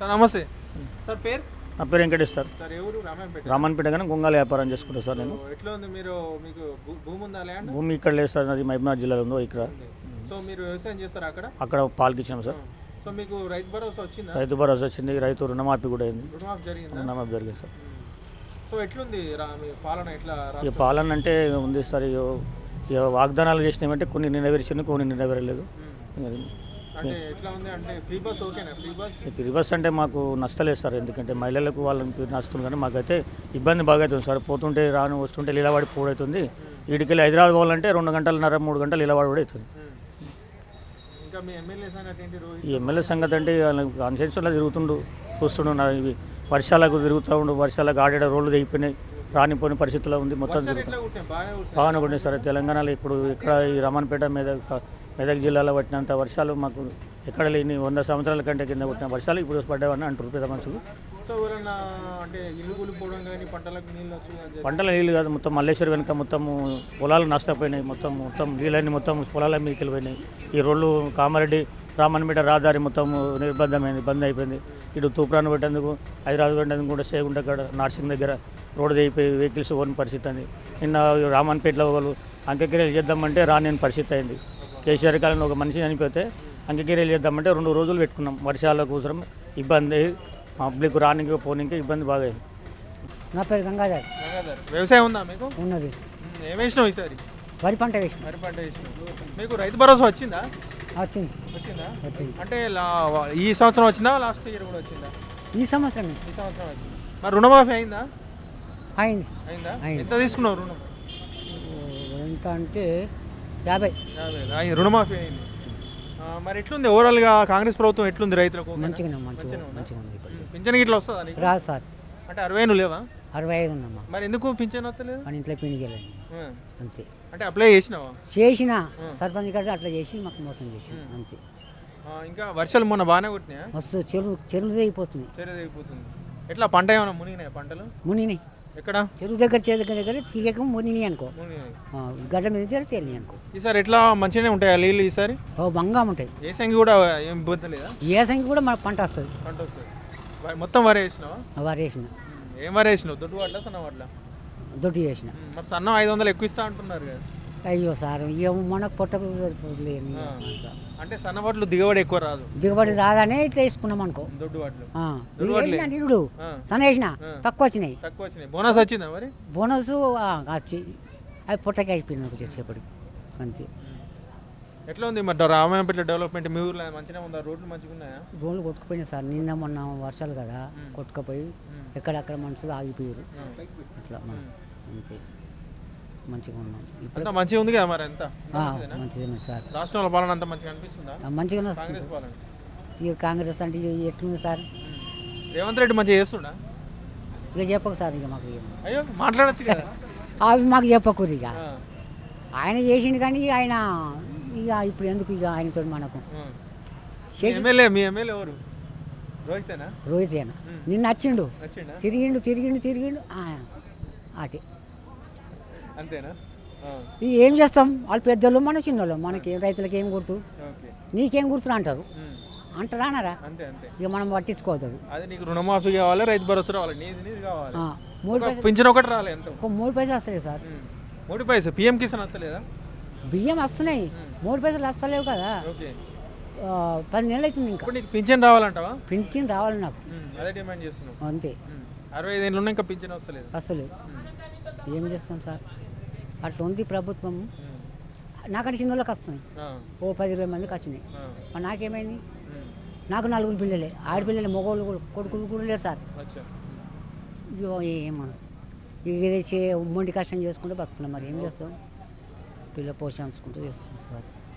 Sir నమస్తే. Sir పేరు? నా పేరు వెంకటేష్ సార్. సార్ ఎవరు? రామాయణపేట. రామన్పేట కానీ గొంగాల వ్యాపారం చేసుకుంటా సార్ నేను. ఎట్లా ఉంది మీరు మీకు భూ- భూమి ఉందా ల్యాండ్ భూమి ఇక్కడ లేదు సార్ అది మహబూబ్నగర్ జిల్లాలో ఉందో ఇక్కడ. సో మీరు వ్యవసాయం చేస్తారా అక్కడ? అక్కడ పాలకి ఇచ్చాం సార్. సో మీకు రైతు భరోసా వచ్చిందా? రైతు భరోసా వచ్చింది రైతు రుణమాఫీ కూడా అయింది. రుణమాఫీ జరిగిందా? రుణమాఫీ జరిగింది సార్. సో ఎట్లుంది రా మీ పాలన ఎట్లా రా- ఇక పాలన అంటే ఉంది సార్ ఇక ఇక వాగ్దానాలు చేసినామంటే కొన్ని నెరవేర్చింది కొన్ని నెరవేరలేదు. ఇక ఫ్రీ బస్ అంటే మాకు నష్టలేదు సార్. ఎందుకంటే మహిళలకు వాళ్ళని నష్టం కానీ మాకైతే ఇబ్బంది బాగా అవుతుంది సార్. పోతుంటే రాను వస్తుంటే లీలవాడి పోడవుతుంది వీటికెళ్ళి హైదరాబాద్ పోవాలంటే రెండు గంటలన్నర మూడు గంటలు లీలవాడి కూడా అవుతుంది. ఈ ఎమ్మెల్యే సంగతి అంటే కాన్స్టిట్యూన్సీలో తిరుగుతుండు చూస్తుండు ఇవి వర్షాలకు తిరుగుతూ ఉండు వర్షాలకు ఆడే రోడ్లు తెగిపోయినాయి రానిపోయిన పరిస్థితిలో ఉంది మొత్తం బాగానే కూడా సార్. తెలంగాణలో ఇప్పుడు ఇక్కడ ఈ రమణపేట మెదక్ మెదక్ జిల్లాలో పట్టినంత వర్షాలు మాకు ఎక్కడ లేని వంద సంవత్సరాల కంటే కింద పట్టిన వర్షాలు ఇప్పుడు పడ్డాయని అంటారు పెద్ద మనుషులు. పంటల నీళ్ళు కాదు మొత్తం మల్లేశ్వరి వెనుక మొత్తం పొలాలు నష్టపోయినాయి. మొత్తం మొత్తం నీళ్ళని మొత్తం పొలాల మీదకి వెళ్ళిపోయినాయి ఈ రోడ్లు కామారెడ్డి రామన్పేట రహదారి మొత్తం నిర్బంధమైంది బంద్ అయిపోయింది. ఇటు తూప్రాన్ని పెట్టేందుకు హైదరాబాద్ పెట్టేందుకు కూడా సేగుంట నార్సింగ్ దగ్గర రోడ్డు అయిపోయి వెహికల్స్ ఓన్ పరిస్థితి అంది నిన్న రామన్పేటలో వాళ్ళు అంత్యక్రియలు చేద్దామంటే రాని పరిస్థితి అయింది. కేసీఆర్ కాలంలో ఒక మనిషి చనిపోతే అంత్యక్రియలు చేద్దామంటే రెండు రోజులు పెట్టుకున్నాం. వర్షాల కోసం ఇబ్బంది పబ్లిక్ రానికి పోనీకి ఇబ్బంది బాగా అయింది నా పేరు గంగాధర్. వ్యవసాయం ఉందా మీకు? ఉన్నది. ఏం వేసినావు ఈసారి? వరి పంట వేసిన. వరి పంట వేసినావు. మీకు రైతు భరోసా వచ్చిందా? వచ్చింది. వచ్చిందా? వచ్చింది. అంటే ఈ సంవత్సరం వచ్చిందా? లాస్ట్ ఇయర్ కూడా వచ్చిందా? ఈ సంవత్సరం ఈ సంవత్సరం వచ్చింది? మరి రుణమాఫీ అయిందా? అయింది. అయిందా? అయింది. ఎంత తీసుకున్నావు రుణం? ఎంత అంటే యాభై. యాభై. రుణమాఫీ అయింది. ఆ, మరి ఎట్లుంది? ఓవరాల్గా కాంగ్రెస్ ప్రభుత్వం ఎట్లుంది రైతులకు? మంచిగానే మంచిగా? మంచిగా ఉంది ఇప్పుడు పింఛన్ గిట్ల వస్తుందా నీకు? రాదు సార్. అంటే అరవై నువ్వు లేవా? అరవై ఐదు ఉందమ్మా. మరి ఎందుకు పింఛన్ వస్తలేదు? మన ఇంట్లో పిండికి వెళ్ళండి ఆ, అంతే. అంటే అప్లై చేసినావా? చేసిన. సర్పంచ్ గారు అట్లా చేసి మాకు మోసం చేసి అంతే. ఆ, ఇంకా వర్షాలు మొన్న బాగానే కొట్టినాయా? మస్తు చెరువు చెరువు తెగిపోతుంది. చర్య అయిపోతుంది ఎట్లా? పంట ఏమైనా మునిగినాయి పంటలు? మునిని ఎక్కడ? చెరువు దగ్గర చెరువు దగ్గర దగ్గర తీయక మునిని అనుకో. ఆ, గడ్డ మీద దగ్గర తేలి అనుకో. ఈసారి ఎట్లా మంచిగానే ఉంటాయా నీళ్ళు ఈసారి? ఓ బంగా ఉంటాయి. ఏ సంగి కూడా ఏం ఇబ్బంది లేదా? ఏ కూడా మన పంట వస్తుంది. పంట వస్తుంది. మొత్తం వరి వేసినావా? వారు వేసిన. ఏం వరి వేసినావు? దొడ్డు వాట్ల సన్న వాట్ల దొడ్డి చేసిన మరి సన్నం ఐదు వందలు ఎక్కువ ఇస్తా అంటున్నారు కదా. అయ్యో సార్ ఇక మనకు పొట్టకు సరిపోలేదు ఆ. అంటే సన్న వాట్లు దిగబడి ఎక్కువ రాదు. దిగుబడి రాగానే ఇట్లా వేసుకున్నాం అనుకో. నిరుడు. సన్న వేసిన. తక్కువ వచ్చినాయి. తక్కువ వచ్చినాయి. బోనస్ వచ్చిందా మరి? బోనస్ వచ్చి అది పొట్టకి అయిపోయింది నాకు చేసేపటికి. అంతే. ఎట్లా ఉంది మరి రామాయంపేట డెవలప్మెంట్? మీ ఊర్లో మంచిగా ఉందా? రోడ్లు మంచిగా ఉన్నాయా? రోడ్లు కొట్టుకుపోయినాయి సార్. నిన్న మొన్న వర్షాలు కదా కొట్టుకుపోయి ఎక్కడెక్కడ మనుషులు ఆగిపోయారు. అట్లా అంతే. మంచిగా ఉన్నాం. ఇప్పుడు మంచిగా ఉంది కదా మరి ఎంత మంచిదే సార్. రాష్ట్రంలో పాలన అంతా మంచిగా అనిపిస్తుందా? మంచిగానే వస్తుంది ఇక కాంగ్రెస్ అంటే ఇక ఎట్లుంది సార్? రేవంత్ రెడ్డి మంచిగా చేస్తుండా? ఇక చెప్పకు సార్ ఇక మాకు. అయ్యో మాట్లాడొచ్చు కదా. అవి మాకు చెప్పకూరు ఇక. ఆయన చేసిండు కానీ ఆయన ఇక ఇప్పుడు ఎందుకు ఇక ఆయనతో మనకు? ఎమ్మెల్యే మీ ఎమ్మెల్యే ఎవరు? రోహితేనా? రోహిత్ ఆయన నిన్న వచ్చిండు తిరిగిండు తిరిగిండు తిరిగిండు. అటే అంతేనా? ఏం చేస్తాం? వాళ్ళు పెద్దోళ్ళు మన చిన్నోళ్ళు. మనకి రైతులకి ఏం గుర్తు? నీకేం గుర్తులు అంటారు. అంటారా అనరా ఇక మనం పట్టించుకోవద్దు అది. నీకు రుణమాఫీ కావాలి రైతు భరోసా రావాలి. కావాలి. మూడు పైసలు పింఛన్ ఒకటి రాలే ఎంత ఒక మూడు పైసలు వస్తలేవు సార్. మూడు పైసలు. పిఎం కిసాన్ వస్తలేదా? బియ్యం వస్తున్నాయి. మూడు పైసలు వస్తలేవు కదా. పది నెలలు అవుతుంది ఇంకా. నీకు పింఛన్ రావాలంటావా? పింఛన్ రావాలి నాకు. అదే డిమాండ్ చేస్తున్నావు. అంతే. అరవై ఐదు ఇంకా పింఛన్ వస్తలేదు. వస్తలేదు. ఏం చేస్తాం సార్? అట్లా ఉంది ప్రభుత్వం నాకంటే చిన్న వాళ్ళకి వస్తున్నాయి ఓ పది ఇరవై మందికి వచ్చినాయి మరి నాకేమైంది? నాకు నలుగురు పిల్లలే. ఆడపిల్లలే మగవాళ్ళు కూడా కొడుకులు కూడా లేరు సార్. ఏమో ఇది చే మొండి కష్టం చేసుకుంటూ బతున్నాం మరి. ఏం చేస్తాం? పిల్ల పోషించుకుంటూ చేస్తాం సార్.